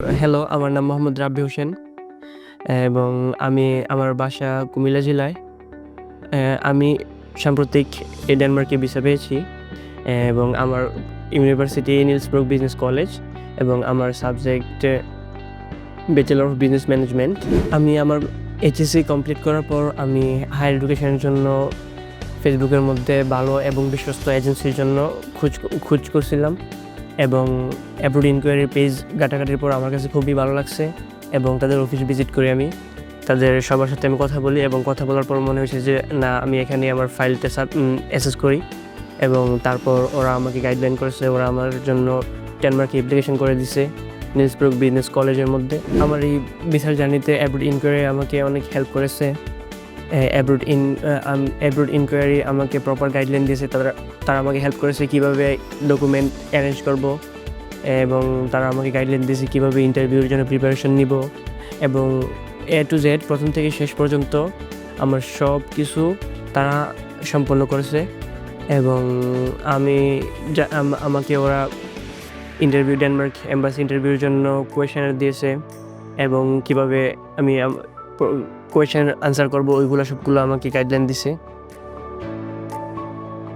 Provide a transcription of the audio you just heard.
Hello, আমার নাম মোহাম্মদ রাব্বি হোসেন এবং আমি আমার বাসা কুমিল্লা জেলায়। আমি সাম্প্রতিক এই ডেনমার্কে ভিসা পেয়েছি এবং আমার ইউনিভার্সিটি নিলসব্রুক বিজনেস কলেজ এবং আমার subject bachelor of business management. আমি আমার এইচএসসি কমপ্লিট করার পর আমি হায়ার এডুকেশনের জন্য ফেসবুকের মধ্যে ভালো এবং বিশ্বস্ত এজেন্সির জন্য খোঁজ খোঁজ করছিলাম এবং অ্যাব্রোড ইনকোয়ারির পেজ ঘাটাঘাটির পর আমার কাছে খুবই ভালো লাগছে এবং তাদের অফিস ভিজিট করি আমি। তাদের সবার সাথে আমি কথা বলি এবং কথা বলার পর মনে হয়েছে যে, না, আমি এখানে আমার ফাইলটা অ্যাসেস করি এবং তারপর ওরা আমাকে গাইডলাইন করেছে। ওরা আমার জন্য ডেনমার্কে অ্যাপ্লিকেশন করে দিছে নিলসব্রুক বিজনেস কলেজের মধ্যে। আমার এই ভিসার জার্নিতে অ্যাব্রোড ইনকোয়ারি আমাকে অনেক হেল্প করেছে। A abroad in abroad inquiry আমাকে প্রপার গাইডলাইন দিয়েছে। তারা তারা আমাকে হেল্প করেছে কীভাবে ডকুমেন্ট অ্যারেঞ্জ করব, এবং তারা আমাকে গাইডলাইন দিয়েছে কীভাবে ইন্টারভিউর জন্য প্রিপারেশন নিব, এবং এ টু জেড প্রথম থেকে শেষ পর্যন্ত আমার সব কিছু তারা সম্পন্ন করেছে, এবং আম আমাকে ওরা ইন্টারভিউ ডেনমার্ক এম্বাসি ইন্টারভিউর জন্য কোয়েশনার দিয়েছে, এবং কীভাবে আমি কোয়েশন আনসার করব ওইগুলো সবগুলো আমাকে গাইডলাইন দিছে।